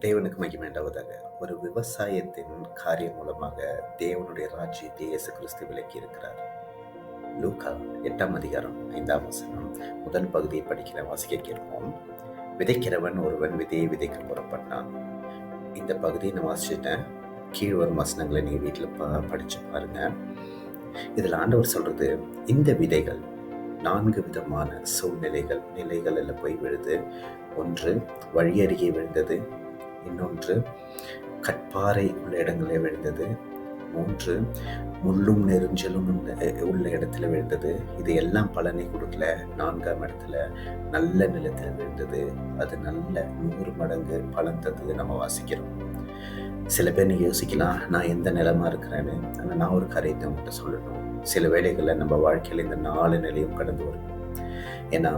தேவனுக்கு மகிமைண்டாவதாக ஒரு விவசாயத்தின் காரியம் மூலமாக தேவனுடைய ராஜ்யத்தை இயேசு கிறிஸ்து விளக்கி இருக்கிறார். லூக்கா எட்டாம் அதிகாரம் ஐந்தாம் வசனம். முதல் பகுதியை படிக்கிற வாசிக்க கேட்போம். விதைக்கிறவன் ஒருவன் விதையை விதைக்க புறப்பட்டான். இந்த பகுதியை நான் வாசிச்சிட்டேன். கீழ் வரும் வசனங்களை நீங்கள் வீட்டில் ப படித்து பாருங்க. இதில் ஆண்டவர் சொல்கிறது இந்த விதைகள் நான்கு விதமான சூழ்நிலைகள் நிலைகளில் போய் விழுது. ஒன்று வழியருகே விழுந்தது. இன்னொன்று கற்பாறை உள்ள இடங்களில் விழுந்தது. மூன்று முள்ளும் நெருஞ்சலும் உள்ள இடத்துல விழுந்தது. இது எல்லாம் பலனை கொடுக்கல. நான்காம் இடத்துல நல்ல நிலத்தில் விழுந்தது. அது நல்ல நூறு மடங்கு பலன் தந்தது நம்ம வாசிக்கிறோம். சில பேர் நீ யோசிக்கலாம் நான் எந்த நிலமா இருக்கிறேன்னு. ஆனால் நான் ஒரு கரையத்தை உங்கள்கிட்ட சொல்லணும். சில வேலைகளில் நம்ம வாழ்க்கையில் இந்த நாலு நிலையும் கடந்து வரும். ஏன்னா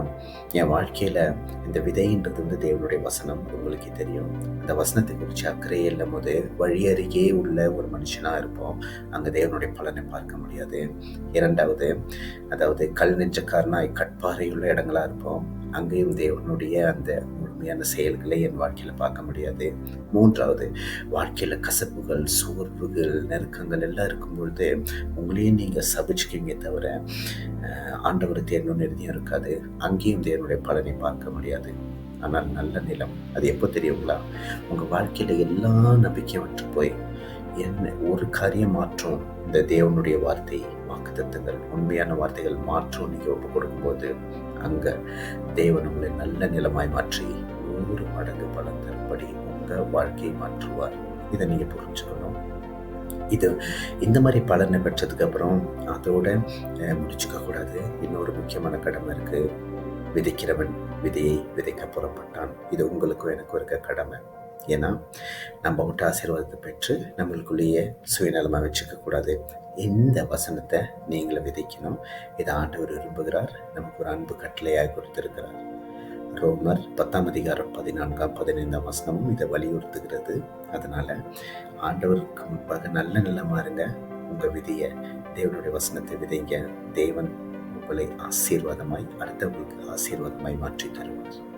என் வாழ்க்கையில் இந்த விதைன்றது வந்து தேவனுடைய வசனம் உங்களுக்கே தெரியும். அந்த வசனத்தை குறித்து அக்கறை இல்லும் போது வழியருகே உள்ள ஒரு மனுஷனாக இருப்போம். அங்கே தேவனுடைய பலனை பார்க்க முடியாது. இரண்டாவது அதாவது கல் நெஞ்சக்காரனாய் கட்பாறை உள்ள இடங்களாக இருப்போம். அங்கேயும் தேவனுடைய அந்த உண்மையான செயல்களை என் வாழ்க்கையில் பார்க்க முடியாது. மூன்றாவது வாழ்க்கையில் கசப்புகள் சோர்வுகள் நெருக்கங்கள் எல்லாம் இருக்கும் பொழுது உங்களையும் நீங்கள் சபிச்சுக்கிங்க தவிர ஆண்டவர் தேர்வு நிறுத்தியும் இருக்காது. அங்கேயும் தேவனுடைய பலனை பார்க்க முடியாது. ஆனால் நல்ல நிலம். அது எப்போ தெரியுங்களா? உங்கள் வாழ்க்கையில் எல்லா நம்பிக்கையும் விட்டு போய் என்ன ஒரு காரியம் மாற்றும். இந்த தேவனுடைய வார்த்தை வாக்குத்தத்தங்கள் உண்மையான வார்த்தைகள் மாற்றம். நீங்கள் ஒப்பு கொடுக்கும்போது அங்கே தேவன் உங்களை நல்ல நிலமாய் மாற்றி நூறு மடங்கு பலன் தரும்படி உங்கள் வாழ்க்கையை மாற்றுவார். இதை நீங்கள் புரிஞ்சுக்கணும். இது இந்த மாதிரி பலனை பெற்றதுக்கு அப்புறம் அதோட முடிச்சுக்க கூடாது. இன்னொரு முக்கியமான கடமை இருக்கு. விதைக்கிறவன் விதையை விதைக்க புறப்பட்டான். இது உங்களுக்கும் எனக்கும் இருக்க கடமை. ஏன்னா நம்ம விட்டு ஆசீர்வாதத்தை பெற்று நம்மளுக்குள்ளேயே சுயநலமாக வச்சுக்கக்கூடாது இந்த வசனத்தை நீங்களும் விதைக்கணும். இதை ஆண்டவர் விரும்புகிறார். நமக்கு ஒரு அன்பு கட்டளையாக கொடுத்துருக்கிறார். ரோமர் பத்தாம் அதிகாரம் பதினான்காம் பதினைந்தாம் வசனமும் இதை வலியுறுத்துகிறது. அதனால் ஆண்டவருக்கு முன்பாக நல்ல நல்ல மாறுங்க உங்கள் விதியை தேவனுடைய வசனத்தை விதைங்க. தேவன் உங்களை ஆசீர்வாதமாய் அடுத்தவங்களுக்கு ஆசீர்வாதமாய் மாற்றி தருவார்